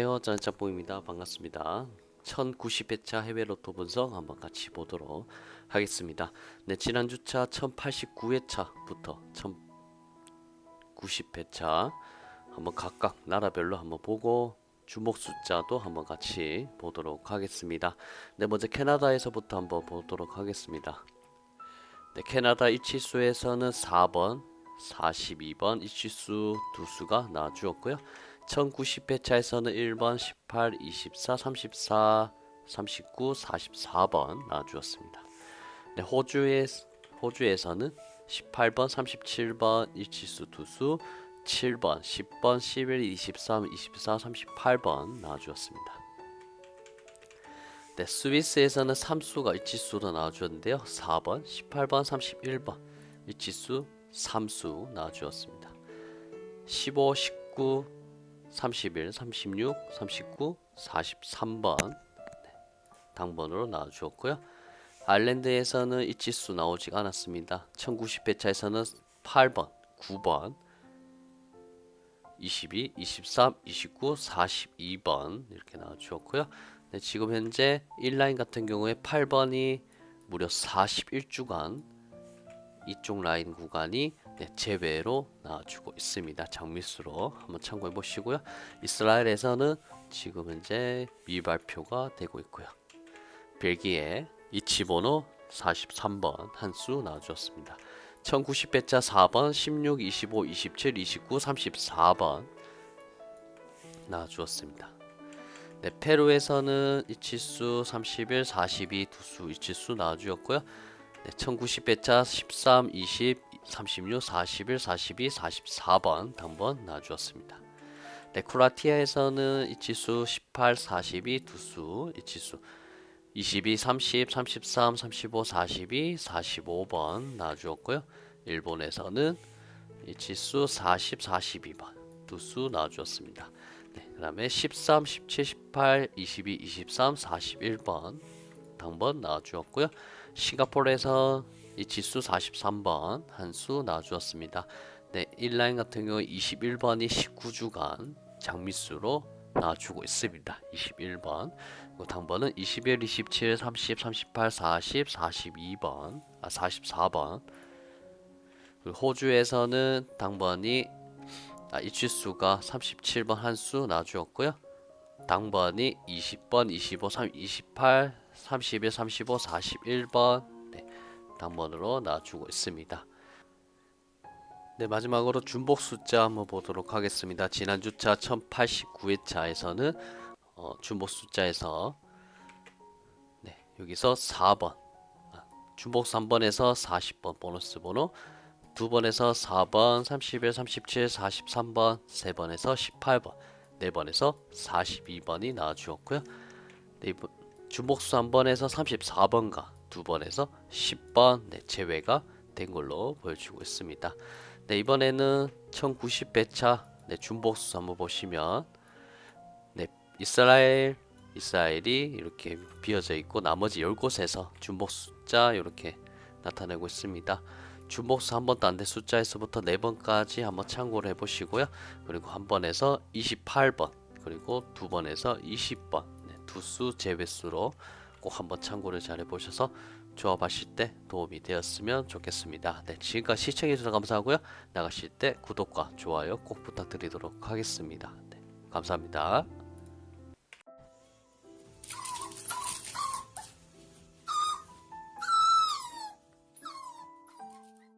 멋진 짝보입니다. 반갑습니다. 1090회차 해외 로또 분석 한번 같이 보도록 하겠습니다. 네, 지난 주차 1089회차부터 1090회차 한번 각각 나라별로 한번 보고 주목 숫자도 한번 같이 보도록 하겠습니다. 네, 먼저 캐나다에서부터 한번 보도록 하겠습니다. 네, 캐나다 이치수에서는 4번, 42번 이치수 두 수가 나와 주었고요. 1090회차에서는 1번, 18, 24, 34, 39, 44번 나와주었습니다. 네, 호주에, 호주에서는 18번, 37번 이치수 두수 7번, 10번, 11, 23, 24, 38번 나와주었습니다. 네, 스위스에서는 3수가 이치수로 나와주었는데요. 4번, 18번, 31번 이치수 3수 나와주었습니다. 15, 19, 31, 36, 39, 43번 네, 당번으로 나와주었고요. 아일랜드에서는 이치수 나오지 않았습니다. 1090회차에서는 8번, 9번, 22, 23, 29, 42번 이렇게 나와주었고요. 네, 지금 현재 1라인 같은 경우에 8번이 무려 41주간 이쪽 라인 구간이 네, 제외로 나와주고 있습니다. 장미수로 한번 참고해 보시고요. 이스라엘에서는 지금 현재 미발표가 되고 있고요. 벨기에 이치번호 43번 한 수 나와주었습니다. 1090회차 4번, 16, 25, 27, 29, 34번 나와주었습니다. 네, 페루에서는 이치수 31, 42 두 수 이치수 나와주었고요. 네, 1090회차 13, 20, 36, 41, 42, 44번 당번 나와주었습니다. 네, 크로아티아에서는 이치수 18, 42 두 수 이치수 22, 30, 33, 35, 42, 45번 나와주었고요. 일본에서는 이치수 40, 42번 두 수 나와주었습니다. 네, 그 다음에 13, 17, 18, 22, 23, 41번 당번 나와주었고요. 싱가포르에서 이 지수 43번 한 수 나와주었습니다. 네, 1라인 같은 경우 21번이 19주간 장미수로 나와주고 있습니다. 21번. 그리고 당번은 21, 27, 30, 38, 40, 42번, 아 44번. 그리고 호주에서는 당번이 아, 이치수가 37번 한 수 나와주었고요. 당번이 20번, 25, 3, 28, 31, 35, 41번 네, 당번으로 나와주고 있습니다. 네, 마지막으로 중복 숫자 한번 보도록 하겠습니다. 지난 주차 1089회차에서는 어, 중복 숫자에서 네, 여기서 4번 아, 중복 3번에서 40번 보너스 번호 두 번에서 4번, 31, 37, 43번, 세 번에서 18번, 네 번에서 42번이 나와주었고요. 네, 이번 주목수 한 번에서 34번과 두 번에서 10번 네, 제외가 된 걸로 보여주고 있습니다. 네, 이번에는 1090회차 네, 중복수 한번 보시면 네, 이스라엘 이스라엘이 이렇게 비어져 있고 나머지 10곳에서 중복 숫자 이렇게 나타내고 있습니다. 주목수 한 번도 안 된 숫자에서부터 네 번까지 한번 참고를 해보시고요. 그리고 한 번에서 28번 그리고 두 번에서 20번 네, 두수 제외수로 꼭 한번 참고를 잘 해보셔서 조합하실 때 도움이 되었으면 좋겠습니다. 네, 지금까지 시청해주셔서 감사하고요. 나가실 때 구독과 좋아요 꼭 부탁드리도록 하겠습니다. 네, 감사합니다.